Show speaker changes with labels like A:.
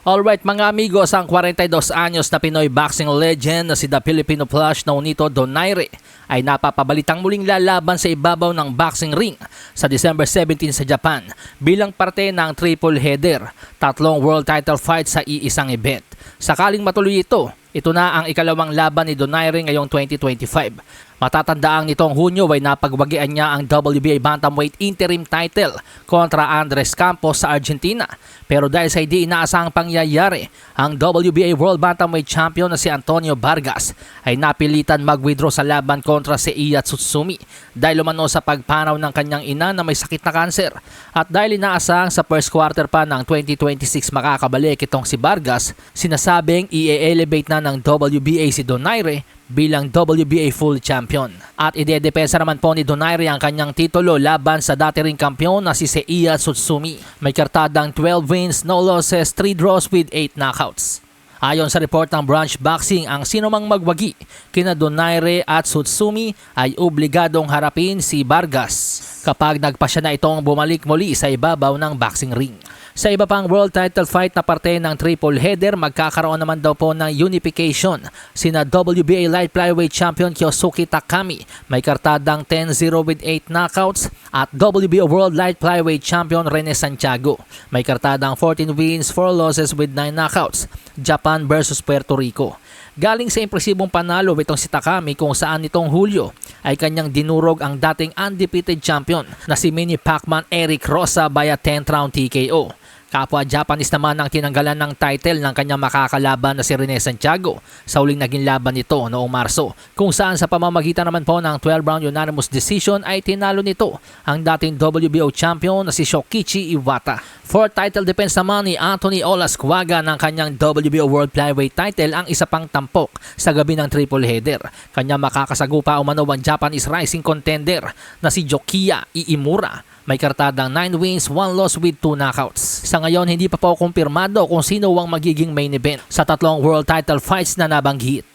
A: Alright mga amigos, ang 42 anyos na Pinoy boxing legend na si The Filipino Flash na Unito Donaire ay napapabalitang muling lalaban sa ibabaw ng boxing ring sa December 17 sa Japan bilang parte ng triple header, tatlong world title fight sa iisang event. Sakaling matuloy ito, ito na ang ikalawang laban ni Donaire ngayong 2025. Matatandaang nitong Hunyo ay napagwagian niya ang WBA Bantamweight Interim title kontra Andres Campos sa Argentina. Pero dahil sa hindi inaasahang pangyayari, ang WBA World Bantamweight Champion na si Antonio Vargas ay napilitan mag-withdraw sa laban kontra si Iya Tsutsumi dahil umano sa pagpanaw ng kanyang ina na may sakit na kanser. At dahil inaasahang sa first quarter pa ng 2026 makakabalik itong si Vargas, sinasabing i-elevate na ng WBA si Donaire bilang WBA full champion. At idedepensa naman po ni Donaire ang kanyang titulo laban sa dati ring kampiyon na si Seiya Tsutsumi. May kartadang 12 wins, no losses, 3 draws with 8 knockouts. Ayon sa report ng Branch Boxing, ang sinumang magwagi kina Donaire at Tsutsumi ay obligadong harapin si Vargas kapag nagpasya na itong bumalik muli sa ibabaw ng boxing ring. Sa iba pang world title fight na parte ng triple header, magkakaroon naman daw po ng unification sina WBA Light Flyweight Champion Kyosuke Takami may kartadang 10-0 with 8 knockouts at WBO World Light Flyweight Champion Rene Santiago may kartadang 14 wins, 4 losses with 9 knockouts Japan versus Puerto Rico. Galing sa impresibong panalo itong si Takami kung saan nitong Hulyo ay kanyang dinurog ang dating undefeated champion na si Mini Pacman Eric Rosa via 10th round TKO. Kapwa Japanese naman ang tinanggalan ng title ng kanyang makakalaban na si Rene Santiago sa uling naging laban nito noong Marso kung saan sa pamamagitan naman po ng 12 round unanimous decision ay tinalo nito ang dating WBO champion na si Shokichi Iwata. For title defense naman ni Anthony Olasquaga ng kanyang WBO World Flyweight title ang isa pang tampok sa gabi ng triple header. Kanya makakasagupa umano ang Japanese rising contender na si Jokiya Iimura may kartadang 9 wins, 1 loss with 2 knockouts. Sa ngayon, hindi pa po kumpirmado kung sino ang magiging main event sa tatlong world title fights na nabanggit.